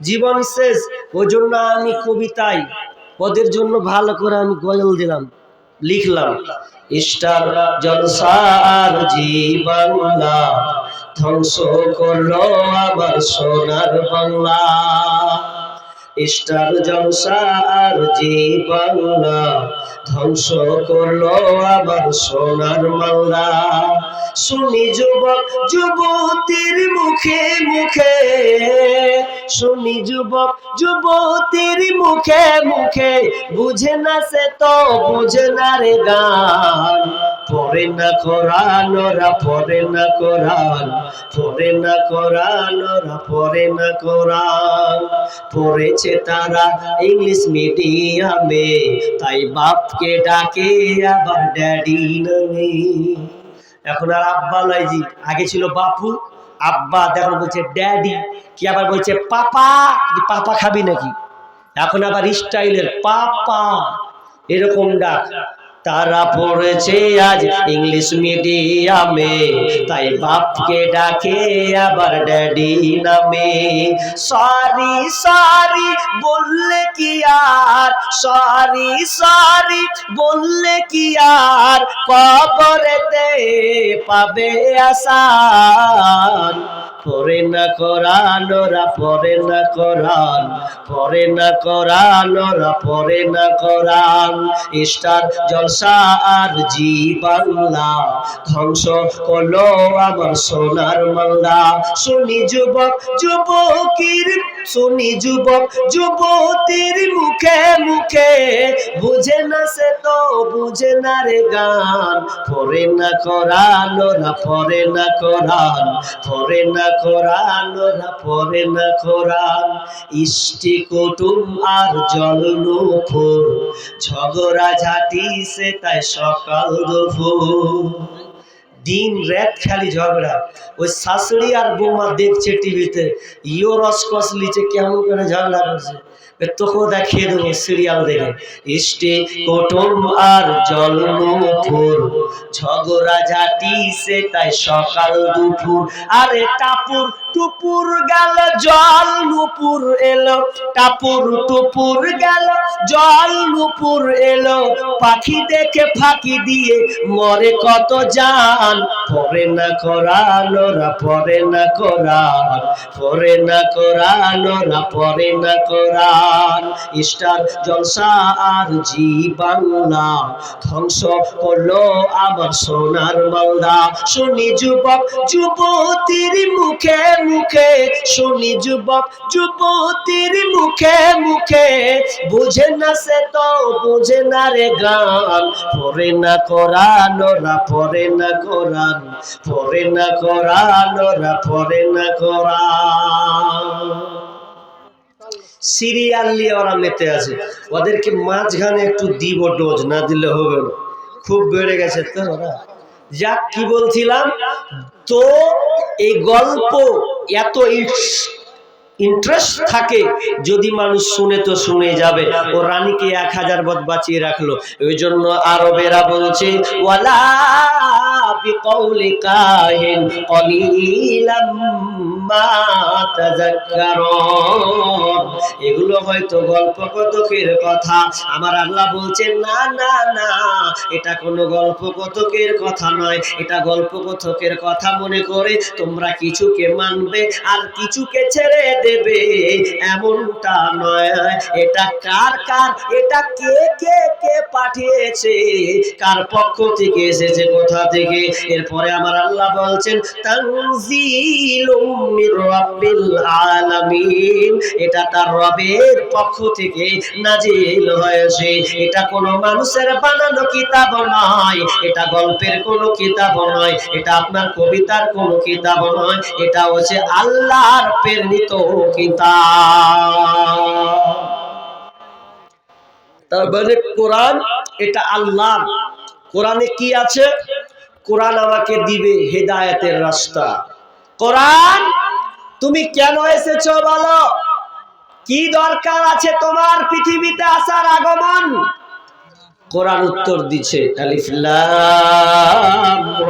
জীবন শেষ ওই জন্য আমি কবিতায় ওদের জন্য ভালো করে আমি গজল দিলাম, লিখলাম। স্টার জলসার জীবনলা ধ্বংস করল আমার সোনার বাংলা। স্টার জলসার জীবনলা ধ্বংস করল আমার সোনার বাংলা। শুনি যুবক, যুবতীর মুখে মুখে শুনি যুবক, যুবতীর মুখে মুখে, বুঝে না সে তো, বুঝে না রে গান। পড়ে না কোরআন, ওরা পড়ে না কোরআন। পড়ে না কোরআন, ওরা পড়ে না কোরআন। পড়েছে তারা ইংলিশ মিডিয়ামে, তাই বাপকে ডাকে, আবার ড্যাডি নামে। এখন আর আব্বা লাইজি আগে ছিল বাপু আব্বা এখন বলছে ড্যাডি কি আবার বলছে পাপা পাপা খাবি নাকি? এখন আবার স্টাইলের পাপা এরকম ডাক। তারা পড়েছে আজ ইংলিশ মিডিয়ামে তাই বাপকে ডাকে আবার ড্যাডি নামে। সরি সরি বললে কি আর? সরি সরি বললে কি আর? কবরেতে পাবে আসান। পরে না কোরআন ওরা, পরে না কোরআন পরে না কোরআন ওরা, পরে না কোরআন স্টার জলসা আর জি বাংলা ধ্বংস করল আমার সোনার মাল্লা শুনি যুবক যুবকির শুনি যুবক, যুবতীর মুখে মুখে, বুঝে না সে তো, বুঝে না রে গান। পরে না কোরআন ওরা পরে না কোরআন পরে না কোরআন ওরা পরে না কোরআন ইষ্টি কুটুম আর জল নুপুর, ঝগড়া ঝাটি সে তাই সকাল দুপুর। দিন রাত খালি ঝগড়া। ওই শাশুড়ি আর বৌমা দেখছে টিভিতে ইও রসকস লিচে কেমন করে ঝগড়া করছে। তোকেও দেখিয়ে দেবো সিরিয়াল দেখে। ইষ্টি কুটুম আর জল নুপুর ঝগড়া ঝাঁটি সে তাই সকাল দুপুর। আরে টাপুর টুপুর গেল, জল নুপুর এলো। টাপুর টুপুর গেল, জল নুপুর এলো। পাখি দেখে ফাঁকি দিয়ে মরে কত পরে না কোরআন, ওরা না কোরআন। না কোরআন, ওরা না কোরআন। স্টার জলসা আর জি বাংলা। ধ্বংস করল আমার সোনার মালদা। শুনি যুবক, যুবতীর মুখে মুখে। শুনি যুবক, যুবতীর মুখে মুখে। বুঝে না সে তো, বুঝে না রে গান। পরে না কোরআন, ওরা পরে না কোরআন পরে না কোরআন, ওরা পরে না কোরআন। সিরিয়াল ওরা মেতে আছে। ওদেরকে মাঝখানে একটু দিব ডোজ, না দিলে হবে না। খুব বেড়ে গেছে তো ওরা। যাক, কি বলছিলাম? তো এই গল্প এত ইন্টারেস্ট থাকে, যদি মানুষ শুনে তো শুনে যাবে। ও রানীকে এক হাজার বদ বাঁচিয়ে রাখল। ওই জন্য আরবেরা বলছে, ওয়ালা বিকৌলি كاهن قليلا ما تذكرون. এগুলো হয়তো গল্প কতকের কথা। আমার আল্লাহ বলছেন, না না না এটা কোনো গল্প কতকের কথা নয়, এটা গল্প কথকের কথা মনে করে তোমরা কিছুকে মানবে আর কিছুকে ছেড়ে দেবে, এমনটা নয়। এটা কার কার, এটা কে কে কে পাঠিয়েছে, কার পক্ষ থেকে এসেছে, কোথা থেকে? এরপরে আমার আল্লাহ বলছেন এটা তার রবের পক্ষ থেকে নাজিল হয়েছে। এটা কোনো মানুষের বানানো কিতাব নয় এটা গল্পের কোনো কিতাব নয়, এটা আপনার কবিতার কোনো কিতাব নয়, এটা হচ্ছে আল্লাহর প্রেরিত কিতাব। তার মানে কোরআন, এটা আল্লাহ কোরআনে কি আছে? কোরআন আমাকে দিবে হেদায়েতের রাস্তা। কোরআন, তুমি কেন এসেছ বলো? কি দরকার আছে তোমার পৃথিবীতে আসার আগমন? কোরআন উত্তর দিছে আলিফ লাম রা।